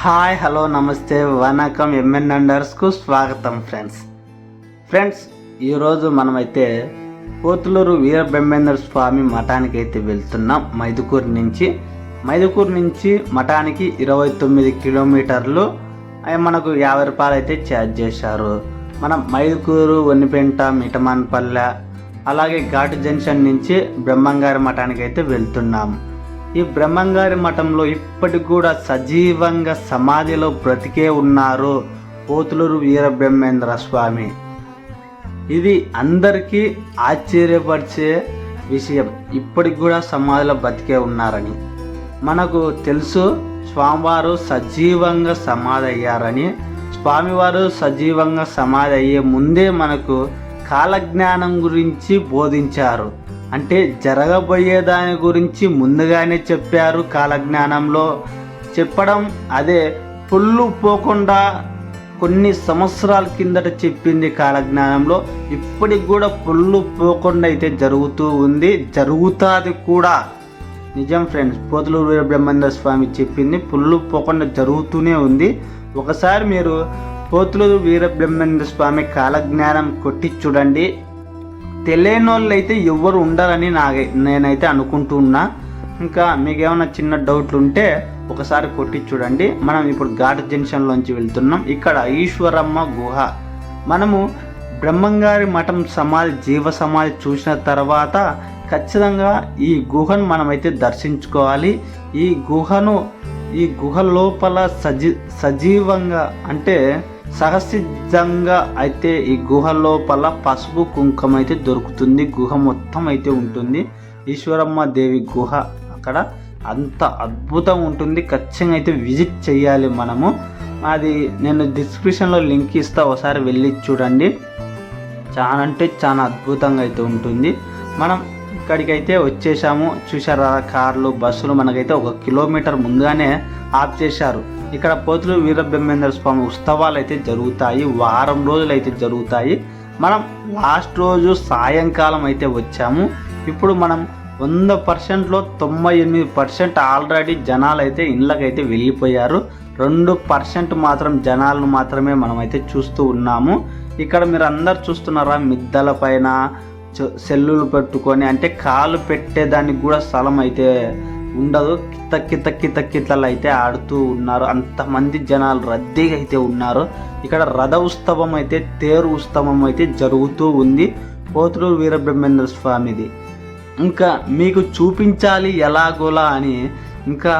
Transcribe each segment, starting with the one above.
Hi hello నమస్తే వనకం MN అండర్స్కు స్వాగతం friends. Friends ఈరోజు మనమైతే పోతులూరు వీరబ్రహ్మేంద్ర స్వామి మఠానికి అయితే వెళ్తున్నాం. మైదుకూరు నుంచి. మైదుకూరు నుంచి మఠానికి ఇరవై తొమ్మిది కిలోమీటర్లు. మనకు యాభై రూపాయలు అయితే ఛార్జ్ చేశారు. మనం మైదుకూరు వన్నిపెంట మిటమాన్పల్లె అలాగే ఘాటు జంక్షన్ నుంచి బ్రహ్మంగారి మఠానికి అయితే వెళ్తున్నాం. ఈ బ్రహ్మంగారి మఠంలో ఇప్పటికి కూడా సజీవంగా సమాధిలో బ్రతికే ఉన్నారు పోతులూరు వీరబ్రహ్మేంద్ర స్వామి. ఇది అందరికీ ఆశ్చర్యపరిచే విషయం. ఇప్పటికి కూడా సమాధిలో బతికే ఉన్నారని. మనకు తెలుసు స్వామివారు సజీవంగా సమాధి అయ్యారని. స్వామివారు సజీవంగా సమాధి అయ్యే ముందే మనకు కాలజ్ఞానం గురించి బోధించారు. అంటే జరగబోయే దాని గురించి ముందుగానే చెప్పారు కాలజ్ఞానంలో. చెప్పడం అదే పుల్లు పోకుండా కొన్ని సంవత్సరాల కిందట చెప్పింది కాలజ్ఞానంలో. ఇప్పటికి కూడా పుల్లు పోకుండా అయితే జరుగుతూ ఉంది జరుగుతుంది కూడా. నిజం ఫ్రెండ్స్ పోతులూరు వీరబ్రహ్మేంద్ర స్వామి చెప్పింది పుల్లు పోకుండా జరుగుతూనే ఉంది. ఒకసారి మీరు పోతులూరు వీరబ్రహ్మేంద్ర స్వామి కాలజ్ఞానం కొట్టి చూడండి. తెలియని వాళ్ళు అయితే ఎవరు ఉండాలని నా నేనైతే అనుకుంటున్నా. ఇంకా మీకు ఏమైనా చిన్న డౌట్లు ఉంటే ఒకసారి కొట్టి చూడండి. మనం ఇప్పుడు ఘాట్ జంక్షన్లోంచి వెళ్తున్నాం. ఇక్కడ ఈశ్వరమ్మ గుహ. మనము బ్రహ్మంగారి మఠం సమాధి జీవ సమాధి చూసిన తర్వాత ఖచ్చితంగా ఈ గుహను మనమైతే దర్శించుకోవాలి. ఈ గుహను ఈ గుహ లోపల సజీ సజీవంగా అంటే సహసిద్ధంగా అయితే ఈ గుహ లోపల పసుపు కుంకుమ అయితే దొరుకుతుంది. గుహ మొత్తం అయితే ఉంటుంది. ఈశ్వరమ్మ దేవి గుహ అక్కడ అంత అద్భుతం ఉంటుంది. ఖచ్చితంగా అయితే విజిట్ చేయాలి మనము. అది నేను డిస్క్రిప్షన్లో లింక్ ఇస్తా ఒకసారి వెళ్ళి చూడండి. చాలా అంటే చాలా అద్భుతంగా అయితే ఉంటుంది. మనం ఇక్కడికైతే వచ్చేసాము. చూసారా కార్లు బస్సులు మనకైతే ఒక కిలోమీటర్ ముందుగానే ఆఫ్ చేశారు. ఇక్కడ పోతులు వీరబ్రహ్మేంద్ర స్వామి ఉత్సవాలు అయితే జరుగుతాయి వారం రోజులు అయితే జరుగుతాయి. మనం లాస్ట్ రోజు సాయంకాలం అయితే వచ్చాము. ఇప్పుడు మనం వంద పర్సెంట్లో తొంభై ఎనిమిది పర్సెంట్ ఆల్రెడీ జనాలు అయితే ఇళ్ళకైతే వెళ్ళిపోయారు. రెండు పర్సెంట్ మాత్రం జనాలను మాత్రమే మనమైతే చూస్తూ ఉన్నాము. ఇక్కడ మీరు అందరు చూస్తున్నారా మిద్దల పైన సెల్లులు పెట్టుకొని అంటే కాలు పెట్టేదానికి కూడా స్థలం అయితే ఉండదు. తక్కి తక్కి తక్కితలు అయితే ఆడుతూ ఉన్నారు. అంతమంది జనాలు రద్దీగా అయితే ఉన్నారు. ఇక్కడ రథ ఉత్సవం అయితే తేరు ఉత్సవం అయితే జరుగుతూ ఉంది. పోతులూరు వీరబ్రహ్మేంద్ర స్వామిది. ఇంకా మీకు చూపించాలి ఎలాగోలా అని ఇంకా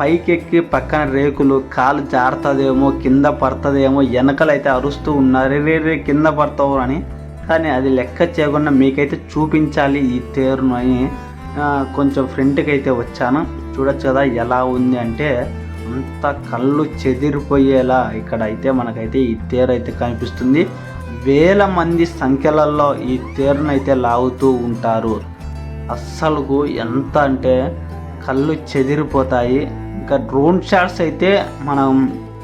పైకెక్కి పక్కన రేకులు కాలు జారుతుందేమో కింద పడుతుందేమో వెనకలైతే అరుస్తూ ఉన్నారు. రే రే కింద పడతావు అని. కానీ అది లెక్క చేయకుండా మీకైతే చూపించాలి ఈ తేరును అని కొంచెం ఫ్రంట్కి అయితే వచ్చాను. చూడొచ్చు కదా ఎలా ఉంది అంటే అంత కళ్ళు చెదిరిపోయేలా ఇక్కడ అయితే మనకైతే ఈ తేరు అయితే కనిపిస్తుంది. వేల మంది సంఖ్యలలో ఈ తేరును అయితే లాగుతూ ఉంటారు. అస్సలుకు ఎంత అంటే కళ్ళు చెదిరిపోతాయి. ఇంకా డ్రోన్ షాట్స్ అయితే మనం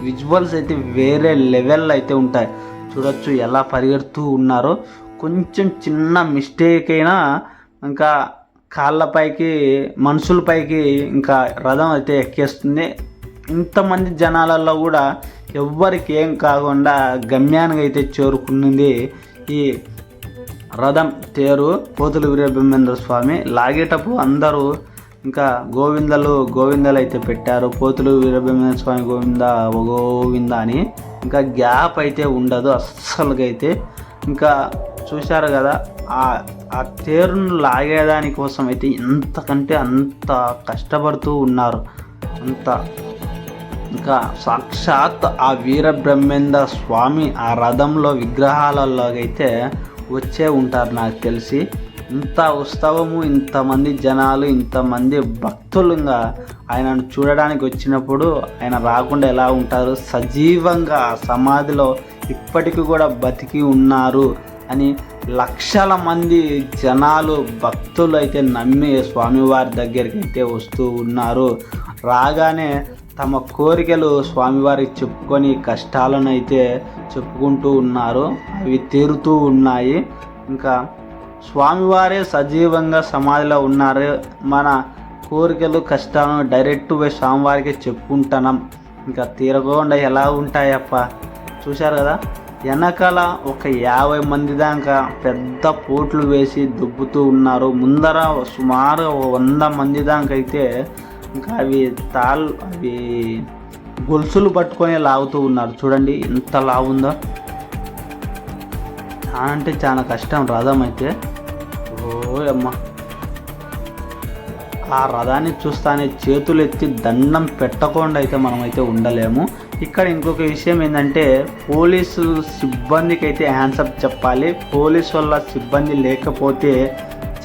విజువల్స్ అయితే వేరే లెవెల్ అయితే ఉంటాయి. చూడొచ్చు ఎలా పరిగెడుతూ ఉన్నారో. కొంచెం చిన్న మిస్టేక్ అయినా ఇంకా కాళ్ళపైకి మనుషులపైకి ఇంకా రథం అయితే ఎక్కేస్తుంది. ఇంతమంది జనాలలో కూడా ఎవ్వరికి ఏం కాకుండా గమ్యానికి అయితే చేరుకున్నది ఈ రథం తేరు పోతులు వీరబ్రహ్మేంద్ర స్వామి. లాగేటప్పుడు అందరూ ఇంకా గోవిందలు గోవిందలు అయితే పెట్టారు. పోతులు వీరబ్రహ్మేంద్ర స్వామి గోవింద గోవింద అని. ఇంకా గ్యాప్ అయితే ఉండదు అస్సలుగైతే ఇంకా చూశారు కదా ఆ ఆ తేరును లాగేదానికోసం అయితే ఎంతకంటే అంత కష్టపడుతూ ఉన్నారు. అంత ఇంకా సాక్షాత్ ఆ వీరబ్రహ్మేంద్ర స్వామి ఆ రథంలో విగ్రహాలలో అయితే వచ్చే ఉంటారు నాకు తెలిసి. ఇంత ఉత్సవము ఇంతమంది జనాలు ఇంతమంది భక్తులుగా ఆయనను చూడడానికి వచ్చినప్పుడు ఆయన రాకుండా ఎలా ఉంటారు? సజీవంగా సమాధిలో ఇప్పటికీ కూడా బతికి ఉన్నారు. అని లక్షల మంది జనాలు భక్తులు అయితే నమ్మి స్వామివారి దగ్గరికి అయితే వస్తూ ఉన్నారు. రాగానే తమ కోరికలు స్వామివారికి చెప్పుకొని కష్టాలను అయితే చెప్పుకుంటూ ఉన్నారు. అవి తీరుతూ ఉన్నాయి. ఇంకా స్వామివారే సజీవంగా సమాధిలో ఉన్నారు. మన కోరికలు కష్టాలను డైరెక్ట్ పోయి స్వామివారికి చెప్పుకుంటున్నాం ఇంకా తీరకుండా ఎలా ఉంటాయప్ప? చూశారు కదా? వెనకాల ఒక యాభై మంది దాకా పెద్ద పోట్లు వేసి దుబ్బుతూ ఉన్నారు. ముందర సుమారు వంద మంది దాకా అయితే ఇంకా అవి తాళ్ళు అవి గొలుసులు పట్టుకొని లాగుతూ ఉన్నారు. చూడండి ఎంత లావుందో చాలా అంటే చాలా కష్టం రథం అయితే. ఓ అమ్మ. ఆ రథాన్ని చూస్తానే చేతులు ఎత్తి దండం పెట్టకుండా అయితే మనమైతే ఉండలేము. ఇక్కడ ఇంకొక విషయం ఏంటంటే పోలీసు సిబ్బందికి అయితే హ్యాండ్సప్ చెప్పాలి. పోలీసు వల్ల సిబ్బంది లేకపోతే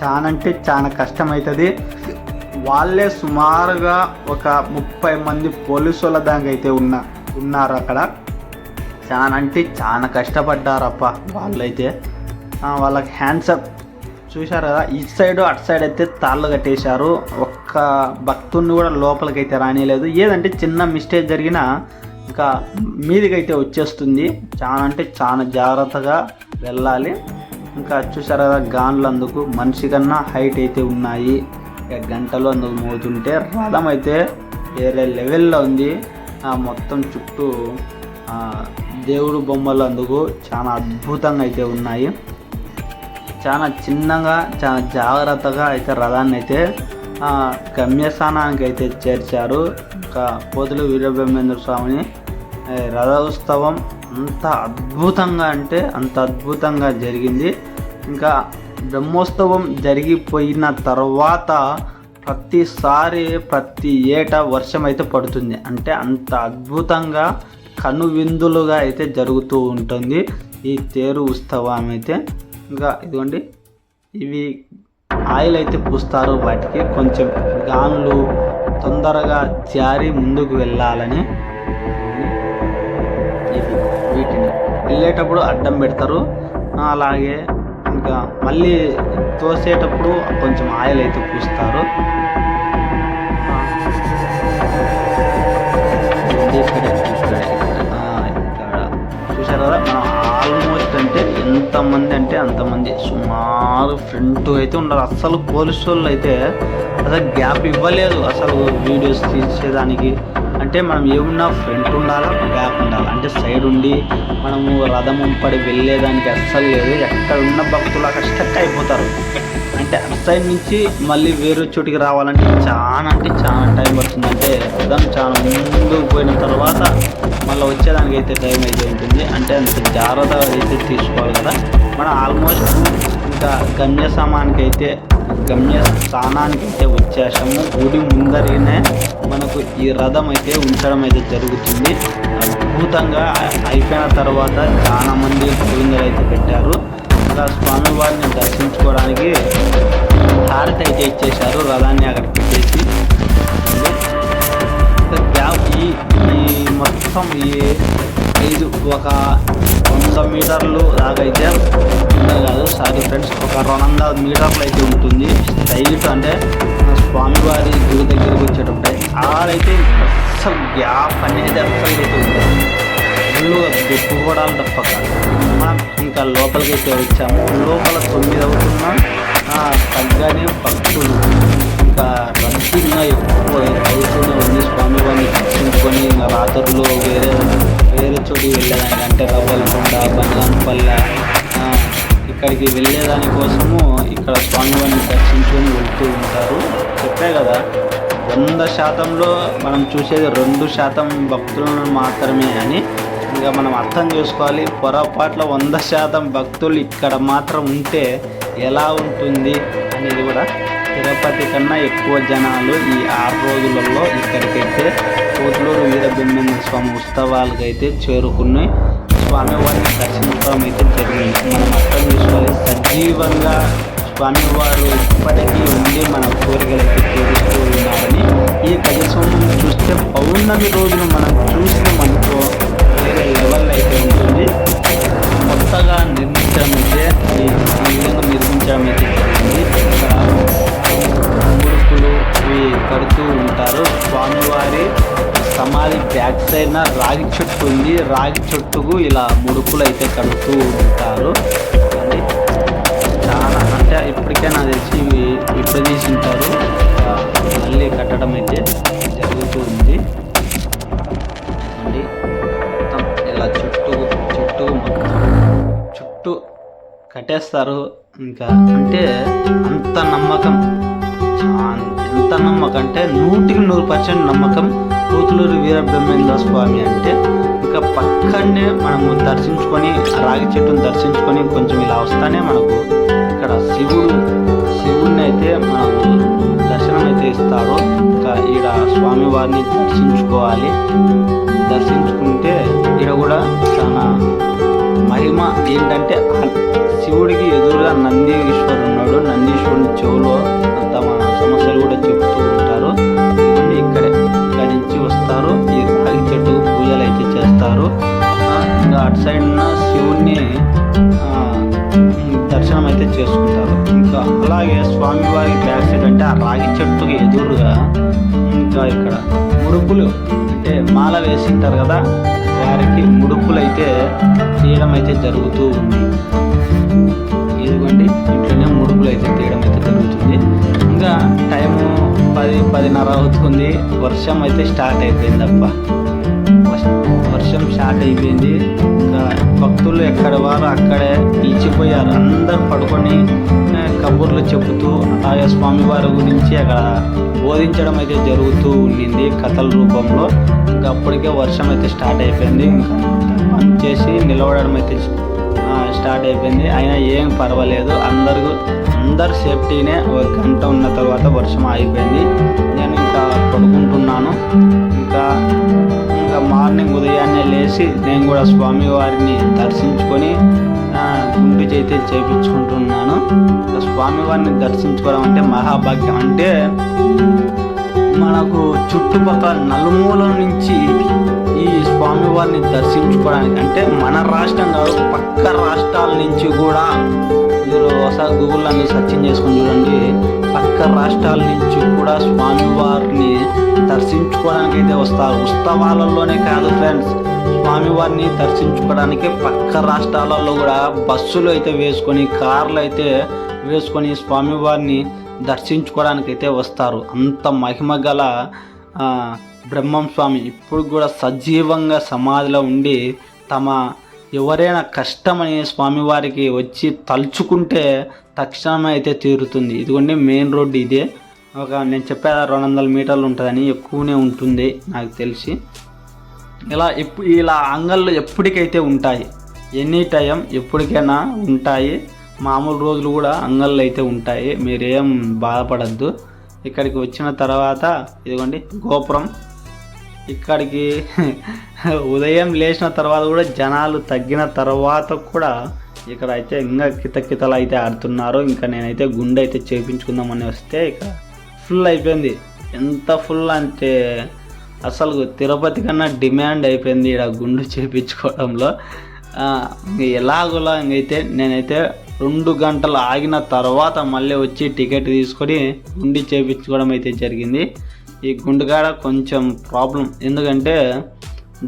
చాలా అంటే చాలా కష్టమవుతుంది వాళ్ళే సుమారుగా ఒక ముప్పై మంది పోలీసు వాళ్ళ దానికైతే అయితే ఉన్న ఉన్నారు అక్కడ. చాలా అంటే చాలా కష్టపడ్డారప్ప వాళ్ళైతే. వాళ్ళకి హ్యాండ్సప్ చూశారు కదా ఇటు సైడ్ అటు సైడ్ అయితే తాళ్ళు కట్టేశారు. ఒక్క భక్తుడిని కూడా లోపలికైతే రానియలేదు రానిలేదు. ఏదంటే చిన్న మిస్టేక్ జరిగినా ఇంకా మీదికైతే వచ్చేస్తుంది. చాలా అంటే చాలా జాగ్రత్తగా వెళ్ళాలి. ఇంకా చూసారా కదా గాన్లు అందుకు మనిషి కన్నా హైట్ అయితే ఉన్నాయి. ఇక గంటలు అందుకు మోతుంటే రథం అయితే వేరే లెవెల్లో ఉంది. ఆ మొత్తం చుట్టూ దేవుడు బొమ్మలు అందుకు చాలా అద్భుతంగా అయితే ఉన్నాయి. చాలా చిన్నగా చాలా జాగ్రత్తగా అయితే రథాన్ని అయితే గమ్యస్థానానికి అయితే చేర్చారు. ఇంకా పోతులు వీరబ్రహ్మేంద్ర స్వామిని రథోత్సవం అంత అద్భుతంగా అంటే అంత అద్భుతంగా జరిగింది. ఇంకా బ్రహ్మోత్సవం జరిగిపోయిన తర్వాత ప్రతిసారి ప్రతి ఏటా వర్షం అయితే పడుతుంది. అంటే అంత అద్భుతంగా కనువిందులుగా అయితే జరుగుతూ ఉంటుంది ఈ తేరు ఉత్సవం అయితే. ఇంకా ఇదిగోండి ఇవి ఆయిల్ అయితే పూస్తారు వాటికి. కొంచెం గాన్లు తొందరగా జారి ముందుకు వెళ్ళాలని వెళ్ళేటప్పుడు అడ్డం పెడతారు. అలాగే ఇంకా మళ్ళీ తోసేటప్పుడు కొంచెం ఆయిల్ అయితే పూస్తారు ఇక్కడ ఇక్కడ ఇక్కడ కదా మనం ఆల్మోస్ట్ అంటే ఎంతమంది అంటే అంతమంది. సుమారు ఫ్రంట్ అయితే ఉన్నారు. అసలు పోలీసు వాళ్ళు అయితే అసలు గ్యాప్ ఇవ్వలేదు. అసలు వీడియోస్ తీసేదానికి. అంటే మనం ఏమున్నా ఫ్రంట్ ఉండాలా బ్యాక్ ఉండాలి. అంటే సైడ్ ఉండి మనము రథం పడి వెళ్ళేదానికి అస్సలు లేదు. ఎక్కడ ఉన్న భక్తులు అక్కడ స్టక్ అయిపోతారు. అంటే అటు సైడ్ నుంచి మళ్ళీ వేరే చోటికి రావాలంటే చాలా అంటే చాలా టైం పడుతుంది. అంటే రథం చాలా ముందుకు పోయిన తర్వాత మళ్ళీ వచ్చేదానికి అయితే టైం అయితే ఉంటుంది. అంటే అంత జాగ్రత్త అయితే తీసుకోవాలి కదా. మనం ఆల్మోస్ట్ ఇంకా గమ్య అయితే గమ్య స్థానానికి అయితే వచ్చేసాము. గుడి ముందరనే మనకు ఈ రథం అయితే ఉంచడం అయితే జరుగుతుంది. అద్భుతంగా అయిపోయిన తర్వాత చాలా మంది గోవిందలు అయితే పెట్టారు ఇంకా స్వామివారిని దర్శించుకోవడానికి హారతి అయితే ఇచ్చేశారు. రథాన్ని అక్కడ పెట్టేసి. ఈ ఈ మొత్తం ఈ ఐదు ఒక వంద మీటర్లు దాకైతే సారీ ఫ్రెండ్స్ ఒక రెండు మీటర్లు అయితే ఉంటుంది. స్ట్రైట్ అంటే స్వామివారి గుడి దగ్గరికి వచ్చేటప్పుడు. ఆడైతే అసలు గ్యాప్ అనేది అసలు అయితే ఉంటుంది ఫుల్ దుప్పుకోవడాలు తప్ప. మనం ఇంకా లోపలికి అయితే వచ్చాము. లోపల తొమ్మిది అవుతున్నా తగ్గనే భక్తులు ఇంకా రద్దీగా ఎక్కువ రైతులు ఉంది. స్వామివారిని దర్శించుకొని ఇంకా రాత్రులు వేరే వేరే చోటు వెళ్ళేదానికి అంటే రవ్వలకొండ బంగాంపల్లె పల్లె ఇక్కడికి వెళ్ళేదాని కోసము ఇక్కడ స్వామివారిని దర్శించుకొని వెళ్తూ ఉంటారు. చెప్పే కదా వంద శాతంలో మనం చూసేది రెండు శాతం భక్తులను మాత్రమే అని. ఇంకా మనం అర్థం చేసుకోవాలి పొరపాట్ల వంద శాతం భక్తులు ఇక్కడ మాత్రం ఉంటే ఎలా ఉంటుంది అనేది కూడా తిరుపతి కన్నా ఎక్కువ జనాలు ఈ ఆరు రోజులలో ఇక్కడికైతే కోట్లూరు వీరబ్రహ్మేంద్ర స్వామి ఉత్సవాలకైతే చేరుకుని స్వామివారిని దర్శించడం అయితే జరిగింది. మనం అర్థం చేసుకోవాలి సజీవంగా స్వామివారు ఇప్పటికీ ఉండి మన కోరికలైతే తీరుస్తూ ఉన్నారని ఈ గజస్వామి చూస్తే పౌర్ణమి రోజున మనం చూసిన మనతో వేరే లెవెల్ అయితే ఉంటుంది. కొత్తగా నిర్మించడం అయితే ఈ ఈ విధంగా నిర్మించడం అయితే జరిగింది. ఇక్కడ ఇవి కడుతూ ఉంటారు. స్వామివారి సమాధి బ్యాక్ సైడ్న రాగి చెట్టు ఉంది. రాగి చెట్టుకు ఇలా ముడుపులు అయితే కడుతూ ఉంటారు. అది చాలా అంటే ఇప్పటికే నాకు తెలిసి ఇవి విప్రదీసి మళ్ళీ కట్టడం అయితే జరుగుతూ ఉంది. మొత్తం ఇలా చుట్టూ చుట్టూ మొత్తం చుట్టూ కట్టేస్తారు. ఇంకా అంటే అంత నమ్మకం నమ్మకం అంటే నూటికి నూరు పర్సెంట్ నమ్మకం కూతులూరు వీరబ్రహ్మేంద్ర స్వామి అంటే ఇంకా పక్కనే మనము దర్శించుకొని రాగి చెట్టును దర్శించుకొని కొంచెం ఇలా వస్తానే మనకు ఇక్కడ శివుడు శివుడిని అయితే మనకు దర్శనం అయితే ఇస్తారు ఇంకా ఈడ స్వామివారిని దర్శించుకోవాలి. దర్శించుకుంటే ఈడ కూడా చాలా మహిమ ఏంటంటే శివుడికి ఎదురుగా నందీశ్వరుడు ఉన్నాడు. నందీశ్వరుని చెవులో తమ సమస్యలు కూడా చెప్పు ఇంకా అటు సైడ్ ఉన్న శివుణ్ణి దర్శనం అయితే చేసుకుంటారు. ఇంకా అలాగే స్వామివారి బ్యాక్ సైడ్ అంటే ఆ రాగి చెట్టుకి ఎదురుగా ఇంకా ఇక్కడ ముడుపులు అంటే మాల వేసింటారు కదా వారికి ముడుపులు అయితే తీయడం అయితే జరుగుతూ ఉంది. ఇదిగోండి ఇంట్లోనే ముడుపులు అయితే తీయడం అయితే జరుగుతుంది. ఇంకా టైము పది పదిన్నర అవుతుంది. వర్షం అయితే స్టార్ట్ అయిపోయింది వర్షం స్టార్ట్ అయిపోయింది. ఇంకా భక్తులు ఎక్కడ వారు అక్కడే నిలిచిపోయారు అందరు పడుకొని కబుర్లు చెబుతూ అలాగే స్వామివారి గురించి అక్కడ బోధించడం అయితే జరుగుతూ ఉండింది కథల రూపంలో. ఇంకా అప్పటికే వర్షం అయితే స్టార్ట్ అయిపోయింది. ఇంకా పని చేసి నిలబడడం అయితే స్టార్ట్ అయిపోయింది. అయినా ఏం పర్వాలేదు. అందరూ అందరు సేఫ్టీనే. ఒక గంట ఉన్న తర్వాత వర్షం ఆగిపోయింది. నేను ఇంకా పడుకుంటున్నాను. ఇంకా మార్నింగ్ ఉదయాన్నే లేచి నేను కూడా స్వామి వారిని దర్శించుకొని గుండు చేతి చేపించుకుంటున్నాను. స్వామివారిని దర్శించుకోవడం అంటే మహాభాగ్యం. అంటే మనకు చుట్టుపక్కల నలుమూల నుంచి ఈ స్వామివారిని దర్శించుకోవడానికి అంటే మన రాష్ట్రం కాదు పక్క రాష్ట్రాల నుంచి కూడా మీరు ఒకసారి గూగుల్లో మీరు సర్చింగ్ చేసుకొని చూడండి. పక్క రాష్ట్రాల నుంచి కూడా స్వామివారిని దర్శించుకోవడానికి అయితే వస్తారు. ఉత్సవాలలోనే కాదు ఫ్రెండ్స్ స్వామివారిని దర్శించుకోవడానికి పక్క రాష్ట్రాలలో కూడా బస్సులు అయితే వేసుకొని కార్లు అయితే వేసుకొని స్వామివారిని దర్శించుకోవడానికి అయితే వస్తారు. అంత మహిమ గల బ్రహ్మం స్వామి ఇప్పుడు కూడా సజీవంగా సమాధిలో ఉండి తమ ఎవరైనా కష్టమని స్వామివారికి వచ్చి తలుచుకుంటే తక్షణమే అయితే తీరుతుంది. ఇదిగోండి మెయిన్ రోడ్డు ఇదే. ఒక నేను చెప్పేది రెండు వందల మీటర్లు ఉంటుందని ఎక్కువనే ఉంటుంది నాకు తెలిసి. ఇలా ఎప్పుడు ఇలా అంగళ్ళు ఎప్పటికైతే ఉంటాయి ఎనీ టైం ఎప్పటికైనా ఉంటాయి. మామూలు రోజులు కూడా అంగళ్ళు అయితే ఉంటాయి. మీరేం బాధపడద్దు. ఇక్కడికి వచ్చిన తర్వాత ఇదిగోండి గోపురం. ఇక్కడికి ఉదయం లేచిన తర్వాత కూడా జనాలు తగ్గిన తర్వాత కూడా ఇక్కడ అయితే ఇంకా కితకితలు అయితే ఆడుతున్నారు. ఇంకా నేనైతే గుండె అయితే చేపించుకుందామని వస్తే ఇక్కడ ఫుల్ అయిపోయింది. ఎంత ఫుల్ అంటే అసలు తిరుపతి కన్నా డిమాండ్ అయిపోయింది ఇక్కడ గుండు చేపించుకోవడంలో. ఎలాగోలా ఇంకైతే నేనైతే రెండు గంటలు ఆగిన తర్వాత మళ్ళీ వచ్చి టికెట్ తీసుకొని గుండి చేపించుకోవడం అయితే జరిగింది. ఈ గుండుగాడ కొంచెం ప్రాబ్లం. ఎందుకంటే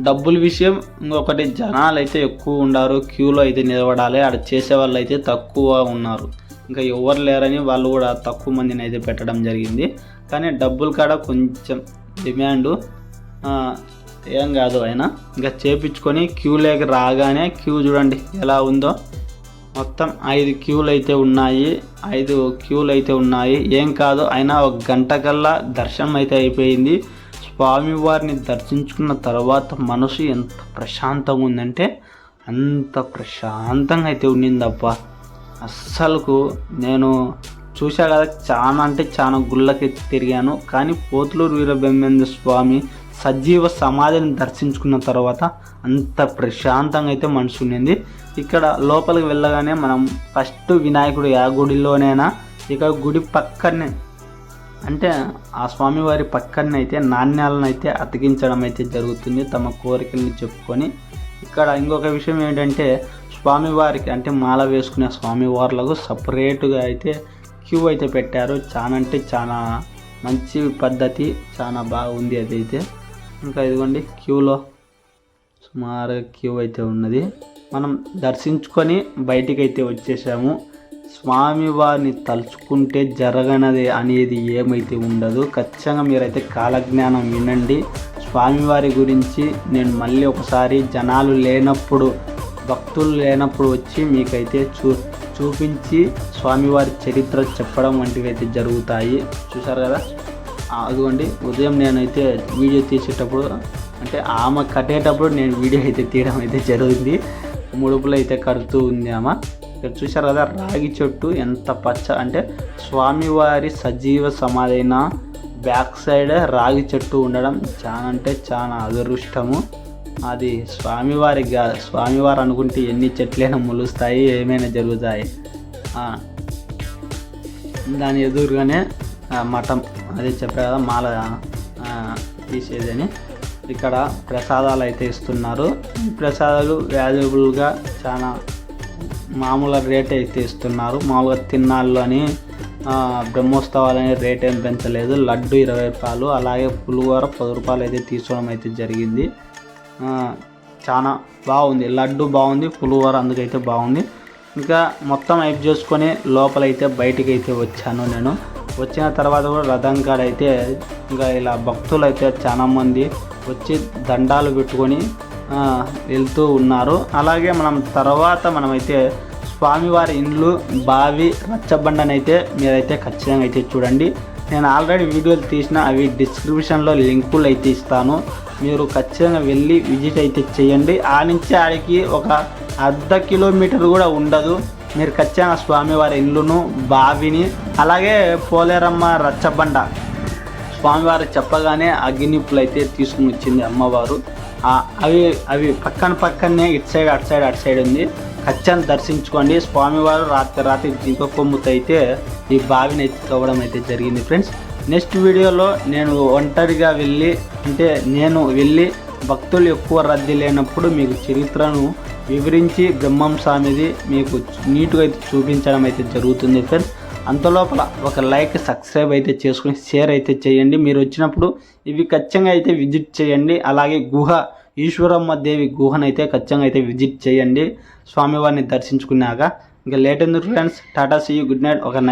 డబ్బుల విషయం ఇంకొకటి జనాలు అయితే ఎక్కువ ఉన్నారు క్యూలో అయితే నిలబడాలి ఆడ చేసే వాళ్ళు అయితే తక్కువ ఉన్నారు. ఇంకా ఎవరు లేరని వాళ్ళు కూడా తక్కువ మందిని అయితే పెట్టడం జరిగింది. కానీ డబ్బులు కాడ కొంచెం డిమాండు ఏం కాదు అయినా. ఇంకా చేపించుకొని క్యూలోకి రాగానే క్యూ చూడండి ఎలా ఉందో. మొత్తం ఐదు క్యూలు అయితే ఉన్నాయి. ఐదు క్యూలు అయితే ఉన్నాయి. ఏం కాదు అయినా ఒక గంట కల్లా దర్శనం అయితే అయిపోయింది స్వామివారిని దర్శించుకున్న తర్వాత మనసు ఎంత ప్రశాంతంగా ఉందంటే అంత ప్రశాంతంగా అయితే ఉండిందప్ప అస్సలకు నేను చూసా కదా చాలా అంటే చాలా గుళ్ళకి తిరిగాను. కానీ పోతులూరు వీరబ్రహ్మేంద్ర స్వామి సజీవ సమాధిని దర్శించుకున్న తర్వాత అంత ప్రశాంతంగా అయితే మనసు ఉండింది. ఇక్కడ లోపలికి వెళ్ళగానే మనం ఫస్ట్ వినాయకుడు ఆ గుడిలోనైనా ఇక్కడ గుడి పక్కనే అంటే ఆ స్వామివారి పక్కన అయితే నాణ్యాలను అయితే అతికించడం అయితే జరుగుతుంది తమ కోరికల్ని చెప్పుకొని. ఇక్కడ ఇంకొక విషయం ఏంటంటే స్వామివారికి అంటే మాల వేసుకునే స్వామివార్లకు సపరేట్గా అయితే క్యూ అయితే పెట్టారు. చాలా అంటే చాలా మంచి పద్ధతి చాలా బాగుంది అదైతే. ఇంకా ఇదిగోండి క్యూలో సుమారుగా క్యూ అయితే ఉన్నది. మనం దర్శించుకొని బయటికి అయితే వచ్చేసాము స్వామివారిని తలుచుకుంటే జరగనది అనేది ఏమైతే ఉండదు. ఖచ్చితంగా మీరైతే కాలజ్ఞానం వినండి. స్వామివారి గురించి నేను మళ్ళీ ఒకసారి జనాలు లేనప్పుడు భక్తులు లేనప్పుడు వచ్చి మీకైతే చూ చూపించి స్వామివారి చరిత్ర చెప్పడం వంటివి అయితే జరుగుతాయి. చూసారు కదా? అదిగోండి ఉదయం నేనైతే వీడియో తీసేటప్పుడు అంటే ఆమె కట్టేటప్పుడు నేను వీడియో అయితే తీయడం అయితే జరిగింది. ముడుపులు అయితే కడుతూ ఉంది ఆమె. ఇక్కడ చూసారు కదా రాగి చెట్టు ఎంత పచ్చ అంటే స్వామివారి సజీవ సమాధైన బ్యాక్ సైడ్ రాగి చెట్టు ఉండడం చాలా అంటే చాలా అదృష్టము. అది స్వామివారి స్వామివారు అనుకుంటే ఎన్ని చెట్లైనా మొలుస్తాయి ఏమైనా జరుగుతాయి. దాని ఎదురుగానే మఠం. అది చెప్పా కదా మాల ఆ, తీసేదని ఇక్కడ ప్రసాదాలు అయితే ఇస్తున్నారు. ప్రసాదాలు వాల్యుబుల్గా చాలా మామూలు రేట్ అయితే ఇస్తున్నారు. మామూలుగా తిన్నాళ్ళు అని బ్రహ్మోత్సవాలని రేట్ ఏం పెంచలేదు. లడ్డు ఇరవై రూపాయలు అలాగే పులిహోర పది రూపాయలు అయితే తీసుకోవడం అయితే జరిగింది. చాలా బాగుంది. లడ్డు బాగుంది పులిహోర అందుకైతే బాగుంది. ఇంకా మొత్తం హైప్ చేసుకొని లోపలైతే బయటికి అయితే వచ్చాను నేను. వచ్చిన తర్వాత కూడా రథం కాడ అయితే ఇంకా ఇలా భక్తులు అయితే చాలా మంది వచ్చి దండాలు పెట్టుకొని వెళ్తూ ఉన్నారు. అలాగే మనం తర్వాత మనమైతే స్వామివారి ఇండ్లు బావి రచ్చబండనైతే మీరైతే ఖచ్చితంగా అయితే చూడండి. నేను ఆల్రెడీ వీడియోలు తీసిన అవి డిస్క్రిప్షన్లో లింకులు అయితే ఇస్తాను. మీరు ఖచ్చితంగా వెళ్ళి విజిట్ అయితే చేయండి. ఆ నుంచి ఆడికి ఒక అర్ధ కిలోమీటర్ కూడా ఉండదు. మీరు ఖచ్చితంగా స్వామివారి ఇల్లును బావిని అలాగే పోలేరమ్మ రచ్చబండ. స్వామివారు చెప్పగానే అగ్గినిప్పులు అయితే తీసుకుని వచ్చింది అమ్మవారు. అవి అవి పక్కన పక్కనే ఇటు సైడ్ అటు సైడ్ అటు సైడ్ ఉంది. ఖచ్చితంగా దర్శించుకోండి. స్వామివారు రాత్రి రాత్రి జింక కొమ్ముతో అయితే ఈ బావిని ఎత్తుకోవడం తవ్వడం అయితే జరిగింది ఫ్రెండ్స్. నెక్స్ట్ వీడియోలో నేను ఒంటరిగా వెళ్ళి అంటే నేను వెళ్ళి భక్తులు ఎక్కువ రద్దీ లేనప్పుడు మీకు చరిత్రను వివరించి బ్రహ్మం స్వామిది మీకు నీట్గా అయితే చూపించడం అయితే జరుగుతుంది ఫ్రెండ్స్. అంతలోపల ఒక లైక్ సబ్స్క్రైబ్ అయితే చేసుకుని షేర్ అయితే చేయండి. మీరు వచ్చినప్పుడు ఇవి ఖచ్చితంగా అయితే విజిట్ చేయండి. అలాగే గుహ ఈశ్వరమ్మ దేవి గుహనైతే ఖచ్చితంగా అయితే విజిట్ చేయండి. స్వామివారిని దర్శించుకున్నాక. ఇంకా లేట్ ఎందుకు friends tata see good night. ఒక నైట్